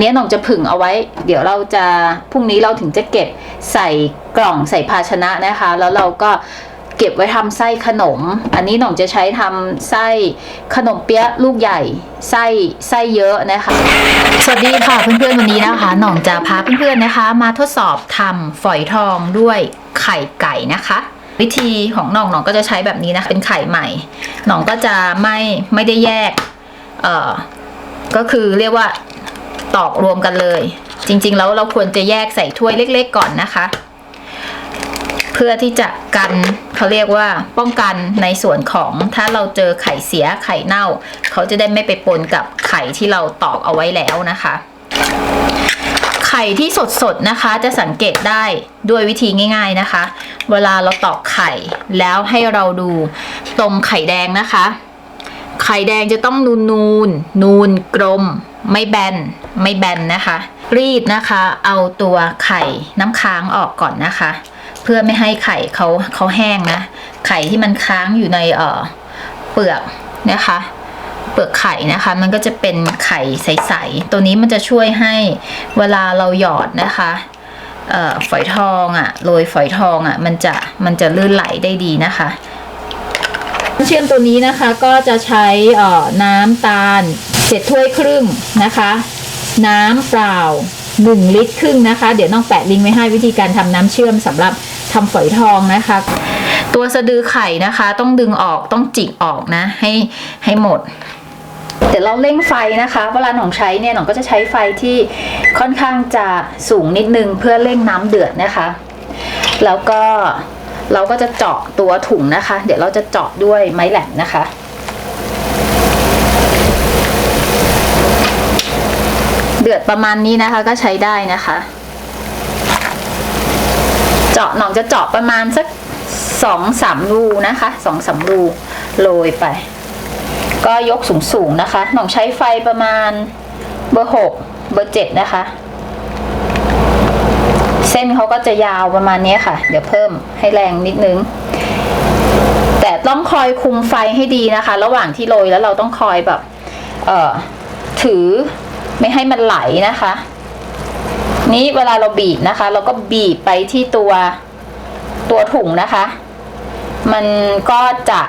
เนี้ยน้องจะผึ่งเอาไว้ เดี๋ยวเราจะพรุ่งนี้เราถึงจะเก็บใส่กล่องใส่ภาชนะนะคะ แล้วเราก็เก็บไว้ทำไส้ขนม อันนี้หน่องจะใช้ทำไส้ขนมเปี๊ยะลูกใหญ่ไส้ไส้เยอะนะคะ สวัสดีค่ะเพื่อนๆวันนี้นะคะ หน่องจะพาเพื่อนๆนะคะ มาทดสอบทำฝอยทองด้วยไข่ไก่นะคะวิธีของหน่องหน่องก็จะใช้แบบนี้นะคะเป็นไข่ใหม่หน่องก็จะไม่ไม่ได้แยกเอ่อก็คือเรียกว่า ตอกรวมกันเลย จริงๆ แล้วเราควรจะแยกใส่ถ้วยเล็ก ๆ ก่อนนะคะ เพื่อที่จะกันเขาเรียกว่าป้องกันในส่วนของถ้าเราเจอไข่เสียไข่เน่า เขาจะได้ไม่ไปปนกับไข่ที่เราตอกเอาไว้แล้วนะคะไข่ที่สดๆนะคะจะสังเกตได้ด้วยวิธีง่าย ๆนะคะ เวลาเราตอกไข่แล้วให้เราดูตรงไข่แดงนะคะ ไข่แดงจะต้องนูนนูนๆนูนกลม ไม่แบนไม่แบนนะคะ รีดนะคะ เอาตัวไข่น้ำค้างออกก่อนนะคะ เพื่อไม่ให้ไข่เขาเขาแห้งนะ ไข่ที่มันค้างอยู่ในเอ่อเปลือกนะคะ เปลือกไข่นะคะ มันก็จะเป็นไข่ใสๆตัวนี้มันจะช่วยให้เวลาเราหยอดนะคะออฝอยทองอะ่ะโรยฝอยทองอะ่ะมันจะมันจะลื่นไหลได้ดีนะคะเชื่อมตัวนี้นะคะก็จะใช้ออน้ำตาล เจ็ดถ้วยครึ่งนะคะ น้ำเปล่า 1 ลิตรครึ่งนะคะ เดี๋ยวน้องแปะลิงก์ไว้ให้วิธีการทำน้ำเชื่อมสำหรับทำฝอยทองนะคะ ตัวสะดือไข่นะคะ ต้องดึงออกต้องจิกออกนะให้ให้หมดเดี๋ยวเราเร่งไฟนะคะ เวลาหนองใช้เนี่ยหนองก็จะใช้ไฟที่ค่อนข้างจะสูงนิดนึงเพื่อเร่งน้ำเดือดนะคะ แล้วก็เราก็จะเจาะตัวถุงนะคะ เดี๋ยวเราจะเจาะด้วยไม้แหลมนะคะ เดือดประมาณนี้นะคะก็ใช้ได้นะคะ เจาะหนองจะเจาะประมาณสักสองสามรูนะคะสองสามรูโรยไป ก็ยกสูงๆนะคะ หนองใช้ไฟประมาณเบอร์หกเบอร์เจ็ดนะคะ เส้นเขาก็จะยาวประมาณนี้ค่ะ เดี๋ยวเพิ่มให้แรงนิดนึง แต่ต้องคอยคุมไฟให้ดีนะคะ ระหว่างที่โรยแล้วเราต้องคอยแบบ เอ่อ ถือ ไม่ให้มันไหลนะคะ นี้เวลาเราบีบนะคะ เราก็บีบไปที่ตัวตัวถุงนะคะ มันก็จะ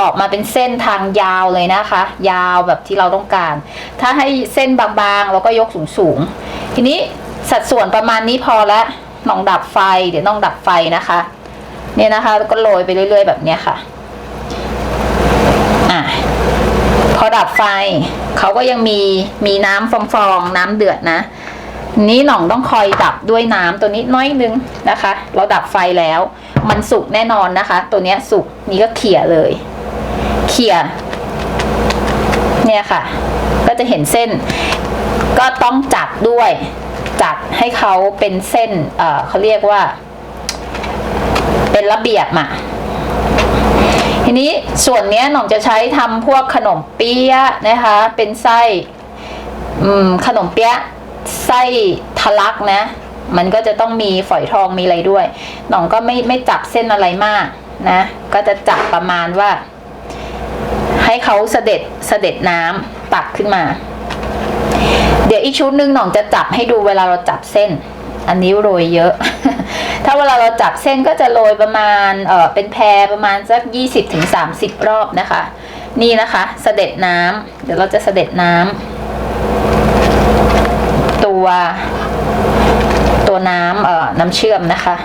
ออกมาเป็นเส้นทางยาวเลยนะคะ ยาวแบบที่เราต้องการ ถ้าให้เส้นบางๆ เราก็ยกสูงๆ ทีนี้สัดส่วนประมาณนี้พอแล้วน้องดับไฟ เดี๋ยวน้องดับไฟนะคะ เนี่ยนะคะก็โรยไปเรื่อย ๆ แบบเนี้ยค่ะ อะ พอดับไฟ เขาก็ยังมีมีน้ำฟองๆน้ำเดือดนะ นี้หน่องต้องคอยดับด้วยน้ำตัวนี้น้อยนึงนะคะ เราดับไฟแล้ว มันสุกแน่นอนนะคะ ตัวเนี้ยสุกนี่ก็เขี่ยเลย เขี่ยเนี่ยค่ะ ก็จะเห็นเส้น ก็ต้องจัดด้วย จัดให้เขาเป็นเส้นเเขาเรียกว่า เป็นระเบียบอะ ทีนี้ส่วนเนี้ยหน่องจะใช้ทำพวกขนมเปี๊ยะนะคะ เป็นไส้ขนมเปี๊ยะไส้ทะลักนะ มันก็จะต้องมีฝอยทองมีอะไรด้วยหน่องก็ไม่ไม่จับเส้นอะไรมากนะ ก็จะจับประมาณว่า ให้เขาเสด็จเสด็จน้ำตักขึ้นมา เดี๋ยวอีกชุดหนึ่งหน่องจะจับให้ดูเวลาเราจับเส้น อันนี้โรยเยอะ ถ้าเวลาเราจับเส้นก็จะโรยประมาณเออเป็นแพรประมาณสักยี่สิบถึงสามสิบรอบนะคะ นี่นะคะเสด็จน้ำเดี๋ยวเราจะเสด็จน้ำตัว ตัวน้ำเอ่อน้ำเชื่อมนะคะ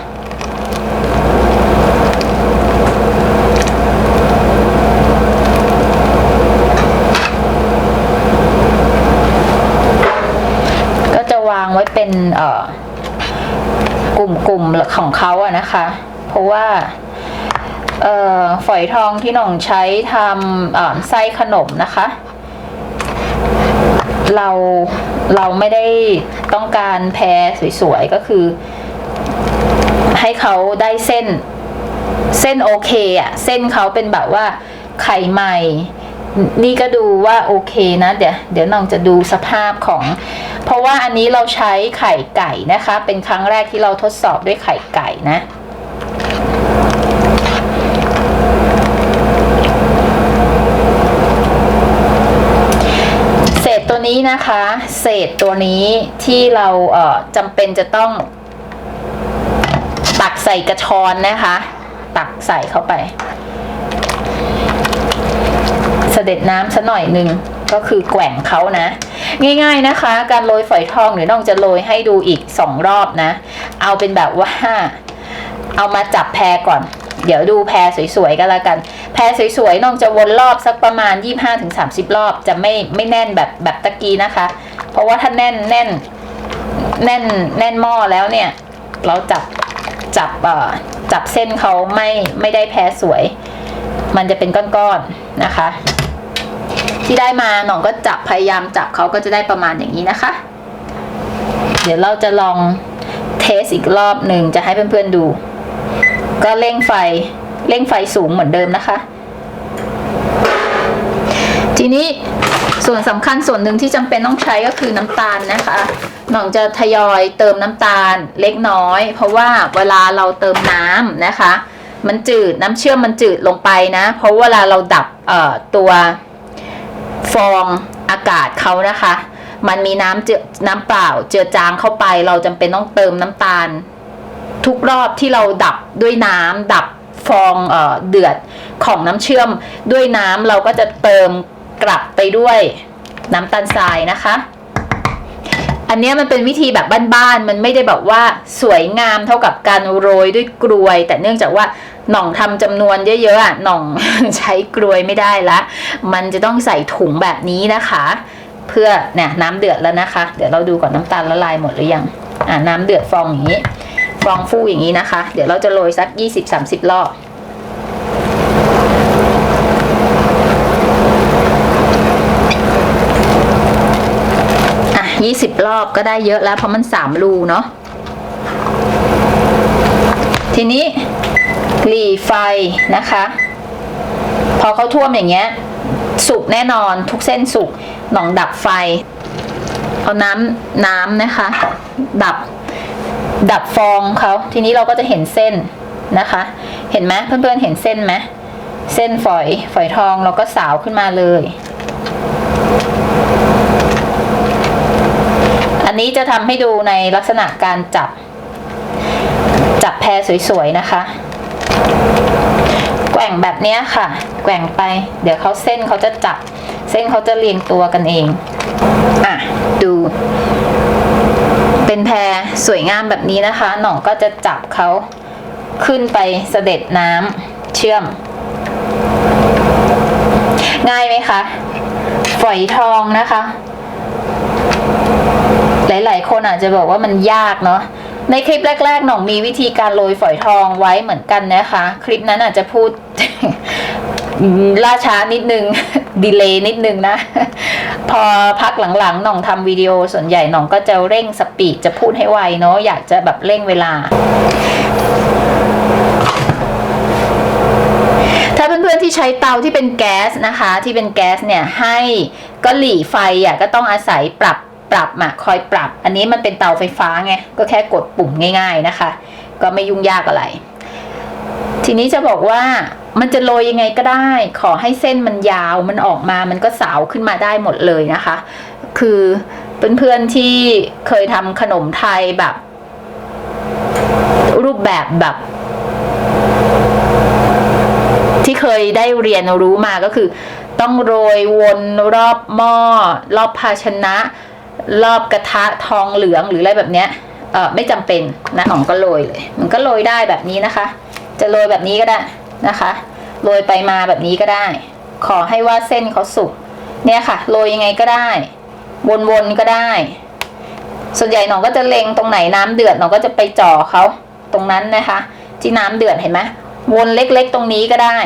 ก็จะวางไว้เป็นเอ่อ ลุ่มๆของเขาอะนะคะ เพราะว่าฝอยทองที่หน่องใช้ทำไส้ขนมนะคะ เราเราไม่ได้ต้องการแพรสวยๆ ก็คือ ให้เขาได้เส้นเส้นโอเคอะเส้นเขาเป็นแบบว่าไข่ใหม่ นี่ก็ดูว่าโอเคนะ เดี๋ยวเดี๋ยวน้องจะดูสภาพของ เพราะว่าอันนี้เราใช้ไข่ไก่นะคะ เป็นครั้งแรกที่เราทดสอบด้วยไข่ไก่นะเศษตัวนี้นะคะ เศษตัวนี้ที่เราเออจำเป็นจะต้อง ตักใส่กระชอนนะคะ ตักใส่เข้าไป เสด็จน้ำซะหน่อยหนึ่งก็คือแกว่งเขานะ ง่ายๆนะคะ การโรยฝอยทองหรือน้องจะโรยให้ดูอีกสองรอบนะ เอาเป็นแบบว่าเอามาจับแพรก่อน เดี๋ยวดูแพรสวยๆกันละกัน แพรสวยๆน้องจะวนรอบสักประมาณ 25-30 รอบ จะไม่ไม่แน่นแบบแบบตะกี้นะคะ เพราะว่าถ้าแน่นแน่นแน่นแน่นหม้อแล้วเนี่ย เราจับจับเอ่อจับเส้นเขาไม่ไม่ได้แพรสวย มันจะเป็นก้อนๆนะคะ ที่ได้มาหน่องก็จับพยายามจับเขาก็จะได้ประมาณอย่างนี้นะคะ เดี๋ยวเราจะลองเทสอีกรอบหนึ่งจะให้เพื่อนๆดู ก็เร่งไฟเร่งไฟสูงเหมือนเดิมนะคะ ทีนี้ส่วนสำคัญส่วนหนึ่งที่จำเป็นต้องใช้ก็คือน้ำตาลนะคะหน่องจะทยอยเติมน้ำตาลเล็กน้อย เพราะว่าเวลาเราเติมน้ำนะคะ มันจืดน้ำเชื่อมมันจืดลงไปนะ เพราะเวลาเราดับตัว ฟองอากาศเขานะคะ มันมีน้ำเจือน้ำเปล่าเจือจางเข้าไป เราจำเป็นต้องเติมน้ำตาล ทุกรอบที่เราดับด้วยน้ำดับฟองเออเดือดของน้ำเชื่อมด้วยน้ำเราก็จะเติมกลับไปด้วยน้ำตาลทรายนะคะ อันนี้มันเป็นวิธีแบบบ้านๆ มันไม่ได้แบบว่าสวยงามเท่ากับการโรยด้วยกลวย แต่เนื่องจากว่า หน่องทำจำนวนเยอะๆอะหน่องใช้กลวยไม่ได้ละ มันจะต้องใส่ถุงแบบนี้นะคะ เพื่อเนี่ยน้ำเดือดแล้วนะคะ เดี๋ยวเราดูก่อนน้ำตาลละลายหมดหรือยังอ่าน้ำเดือดฟองอย่างนี้ ฟองฟูอย่างนี้นะคะ เดี๋ยวเราจะโรยสัก 20-30 รอบอะ20รอบก็ได้เยอะแล้วเพราะมัน3รูเนาะทีนี้ หลีไฟนะคะ พอเขาท่วมอย่างเงี้ย สุกแน่นอนทุกเส้นสุกหนองดับไฟ เอาน้ำน้ำนะคะ ดับดับฟองเขาทีนี้เราก็จะเห็นเส้นนะคะ เห็นไหมเพื่อนๆเห็นเส้นไหมเส้นฝอยฝอยทองเราก็สาวขึ้นมาเลย อันนี้จะทำให้ดูในลักษณะการจับ จับแพรสวยๆนะคะ แกว่งแบบนี้ค่ะ แกว่งไป เดี๋ยวเขาเส้นเขาจะจับ เส้นเขาจะเรียงตัวกันเอง อะ ดู เป็นแพรสวยงามแบบนี้นะคะ หน่องก็จะจับเขาขึ้นไปเสด็จน้ำเชื่อม ง่ายไหมคะ ฝอยทองนะคะ หลาย ๆ คนอาจจะบอกว่ามันยากเนาะ ในคลิปแรกๆ หน่องมีวิธีการโรยฝอยทองไว้เหมือนกันนะคะ คลิปนั้นอาจจะพูด ล่าช้านิดนึง ดีเลย์นิดนึงนะ พอพักหลังๆ หน่องทำวิดีโอส่วนใหญ่หน่องก็จะเร่งสปีดจะพูดให้ไวเนาะอยากจะแบบเร่งเวลาถ้าเพื่อนๆที่ใช้เตาที่เป็นแก๊สนะคะ ที่เป็นแก๊สเนี่ยให้ก็หลีไฟอะก็ต้องอาศัยปรับ ปรับมาคอยปรับ อันนี้มันเป็นเตาไฟฟ้าไงก็แค่กดปุ่มง่าย ๆนะคะ ก็ไม่ยุ่งยากอะไร ทีนี้จะบอกว่ามันจะโรยยังไงก็ได้ ขอให้เส้นมันยาวมันออกมามันก็สาวขึ้นมาได้หมดเลยนะคะ คือเพื่อนๆที่เคยทำขนมไทยแบบ รูปแบบแบบที่เคยได้เรียนรู้มาก็คือ ต้องโรยวนรอบหม้อรอบภาชนะ รอบกระทะทองเหลืองหรืออะไรแบบเนี้ยเออไม่จำเป็นนะหน่องก็โรยเลย มันก็โรยได้แบบนี้นะคะ จะโรยแบบนี้ก็ได้นะคะโรยไปมาแบบนี้ก็ได้ ขอให้ว่าเส้นเขาสุกเนี่ยค่ะโรยยังไงก็ได้วนๆก็ได้ ส่วนใหญ่หน่องก็จะเล็งตรงไหนน้ำเดือดหน่องก็จะไปจ่อเขาตรงนั้นนะคะ ที่น้ำเดือดเห็นไหมวนเล็กๆตรงนี้ก็ได้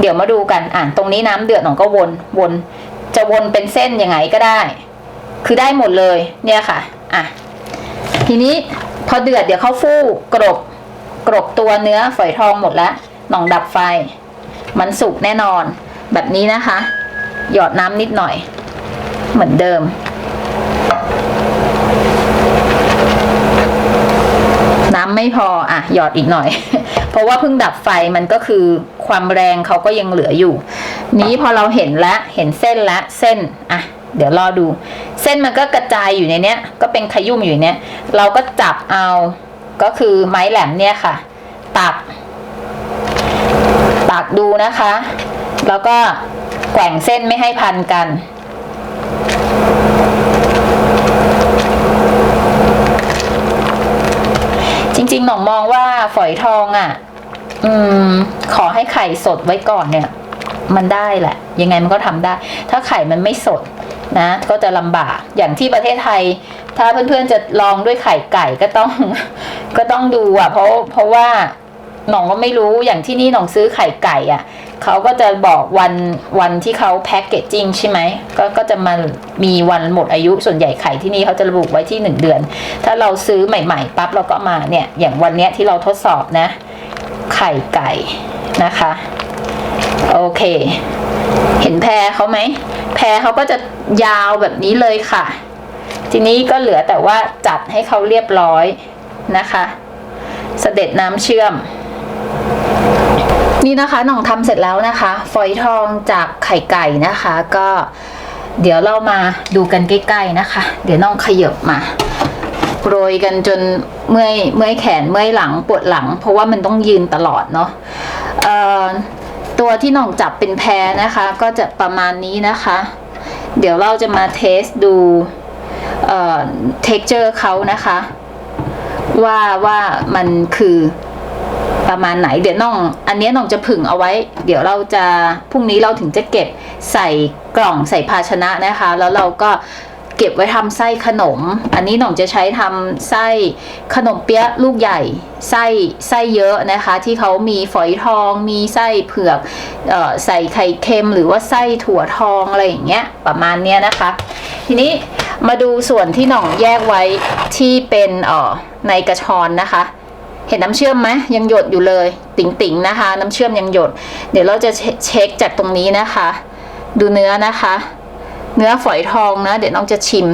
เดี๋ยวมาดูกันอะตรงนี้น้ำเดือดหน่องก็วนวนจะวนเป็นเส้นยังไงก็ได้ คือได้หมดเลยเนี่ยค่ะอะทีนี้พอเดือดเดี๋ยวเขาฟูกรบกรบตัวเนื้อฝอยทองหมดแล้วหน่องดับไฟ มันสุกแน่นอน แบบนี้นะคะ หยอดน้ำนิดหน่อย เหมือนเดิม น้ำไม่พออะหยอดอีกหน่อย เพราะว่าเพิ่งดับไฟมันก็คือความแรงเขาก็ยังเหลืออยู่ นี้พอเราเห็นแล้วเห็นเส้นแล้วเส้นอะ เดี๋ยวรอดู เส้นมันก็กระจายอยู่ในเนี้ย ก็เป็นขยุ่มอยู่เนี้ย เราก็จับเอา ก็คือไม้แหลมเนี่ยค่ะ ตัก ตักดูนะคะ แล้วก็แกว่งเส้นไม่ให้พันกันจริงๆ หน่องมองว่าฝอยทองอะ อืม ขอให้ไข่สดไว้ก่อนเนี่ย มันได้แหละ ยังไงมันก็ทำได้ ถ้าไข่มันไม่สด นะก็จะลำบากอย่างที่ประเทศไทย ถ้าเพื่อนๆจะลองด้วยไข่ไก่ก็ต้อง ก็ต้องดูอะ เพราะเพราะว่าหน่องก็ไม่รู้อย่างที่นี่หน่องซื้อไข่ไก่อะเขาก็จะบอกวันวันที่เขาแพ็กเกจจิ้งใช่ไหมก็ก็จะมามีวันหมดอายุส่วนใหญ่ไข่ที่นี่เขาจะระบุไว้ที่หนึ่งเดือน ถ้าเราซื้อใหม่ๆปั๊บเราก็มาเนี่ยอย่างวันเนี้ยที่เราทดสอบนะ ไข่ไก่นะคะ โอเค เห็นแพรเขาไหม แพรเขาก็จะยาวแบบนี้เลยค่ะ ทีนี้ก็เหลือแต่ว่าจัดให้เขาเรียบร้อยนะคะเสด็จน้ำเชื่อม นี่นะคะน่องทำเสร็จแล้วนะคะ ฝอยทองจากไข่ไก่นะคะ ก็เดี๋ยวเรามาดูกันใกล้ๆนะคะ เดี๋ยวน้องขยบมาโรยกันจนเมื่อยเมื่อยแขนเมื่อยหลังปวดหลัง เพราะว่ามันต้องยืนตลอดเนาะเอ่อ ตัวที่น่องจับเป็นแพรนะคะ ก็จะประมาณนี้นะคะ เดี๋ยวเราจะมาเทสดูเอ่อ texture เขานะคะ ว่าว่ามันคือประมาณไหนเดี๋ยวน้อง อันนี้น้องจะผึ่งเอาไว้ เดี๋ยวเราจะพรุ่งนี้เราถึงจะเก็บใส่กล่องใส่ภาชนะนะคะ แล้วเราก็ ก็บไว้ทำไส้ขนม อันนี้น้องจะใช้ทำไส้ขนมเปี๊ยะลูกใหญ่ ไส้ไส้เยอะนะคะ ที่เขามีฝอยทอง มีไส้เผือกออใส่ไข่เค็มหรือว่าไส้ถั่วทองอะไรอย่างเงี้ยประมาณเนี้ยนะคะ ทีนี้มาดูส่วนที่หน่องแยกไว้ที่เป็นอ่อในกระชอนนะคะ เห็นน้ำเชื่อมไหมยังหยดอยู่เลย ติ๋งๆนะคะ น้ำเชื่อมยังหยด เดี๋ยวเราจะเชเช็คจากตรงนี้นะคะ ดูเนื้อนะคะ เนื้อฝอยทองนะ เดี๋ยวน้องจะชิม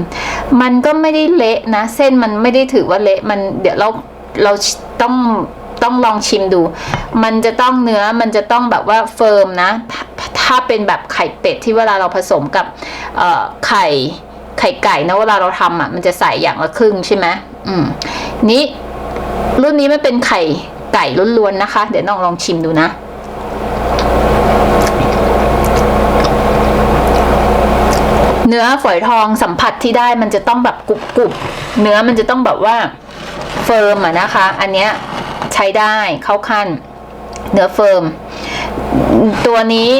มันก็ไม่ได้เละนะ เส้นมันไม่ได้ถือว่าเละมันเดี๋ยวเราเราต้องต้องลองชิมดู มันจะต้องเนื้อมันจะต้องแบบว่าเฟิร์มนะ ถ้าเป็นแบบไข่เป็ดที่เวลาเราผสมกับเอ่อไข่ไข่ไก่นะเวลาเราทำอะมันจะใส่อย่างละครึ่งใช่ไหมอืมนี้รุ่นนี้ไม่เป็นไข่ไก่ล้วนๆนะคะ เดี๋ยวน้องลองชิมดูนะ เนื้อฝอยทองสัมผัสที่ได้มันจะต้องแบบกรุบกรุบเนื้อมันจะต้องแบบว่าเฟิร์มอะนะคะ อันเนี้ยใช้ได้เข้าขั้น เนื้อเฟิร์ม ตัวนี้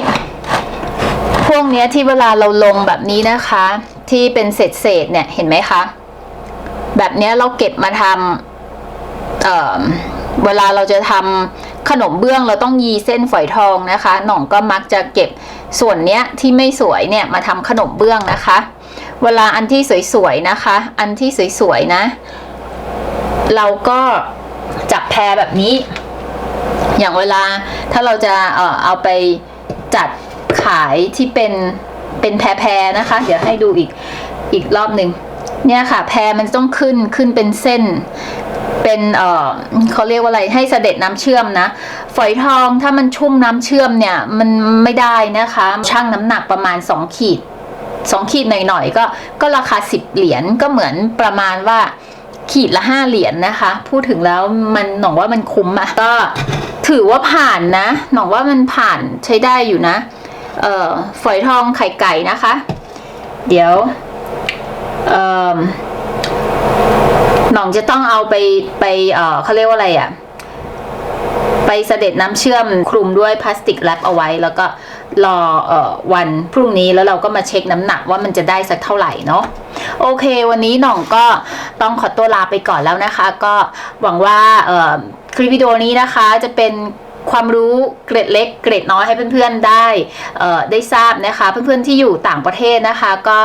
พวกเนี้ยที่เวลาเราลงแบบนี้นะคะ ที่เป็นเศษเศษๆเนี่ยเห็นไหมคะ แบบเนี้ยเราเก็บมาทำเอ่อเวลาเราจะทำขนมเบื้องเราต้องยีเส้นฝอยทองนะคะ หน่องก็มักจะเก็บ ส่วนเนี้ยที่ไม่สวยเนี่ยมาทำขนมเบื้องนะคะ เวลาอันที่สวยๆนะคะ อันที่สวยๆนะ เราก็จับแพรแบบนี้ อย่างเวลาถ้าเราจะเอ่อเอาไปจัดขายที่เป็นเป็นแพรๆนะคะ เดี๋ยวให้ดูอีกอีกรอบหนึ่ง เนี่ยค่ะ แพรมันต้องขึ้นขึ้นเป็นเส้น เป็นเออเขาเรียกว่าอะไรให้เสด็จน้ำเชื่อมนะ ฝอยทองถ้ามันชุ่มน้ำเชื่อมเนี่ย มันไม่ได้นะคะชั่งน้ำหนักประมาณ 2 ขีด 2 ขีดหน่อยๆก็ก็ราคา 10 เหรียญก็เหมือนประมาณว่าขีดละ5เหรียญนะคะ พูดถึงแล้วมันหนองว่ามันคุ้มอะก็ถือว่าผ่านนะหนองว่ามันผ่านใช้ได้อยู่นะ เอ่อฝอยทองไข่ไก่นะคะ เดี๋ยว หน่องจะต้องเอาไปไปเขาเรียกว่าอะไรอะ่ะ ไปเสด็จน้ำเชื่อมคลุมด้วยพลาสติกแรปเอาไว้ แล้วก็รออวันพรุ่งนี้แล้วเราก็มาเช็คน้ำหนักว่ามันจะได้สักเท่าไหร่เนาะโอเค วันนี้หน่องก็ต้องขอตัวลาไปก่อนแล้วนะคะ ก็หวังว่าคลิปวิดีโอนี้นะคะจะเป็นความรู้เกร็ดเล็กเกร็ดน้อยให้เพื่อนๆได้ได้ทราบนะคะ เพื่อนๆที่อยู่ต่างประเทศนะคะ ก็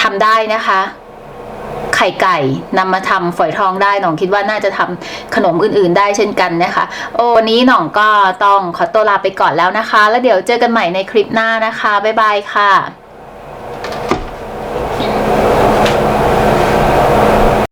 ทำได้นะคะ ไข่ไก่นำมาทำฝอยทองได้หน่องคิดว่าน่าจะทำขนมอื่นๆ ได้เช่นกันนะคะ โอ้วันนี้หน่องก็ต้องขอตัวลาไปก่อนแล้วนะคะ แล้วเดี๋ยวเจอกันใหม่ในคลิปหน้านะคะบ๊ายบายค่ะ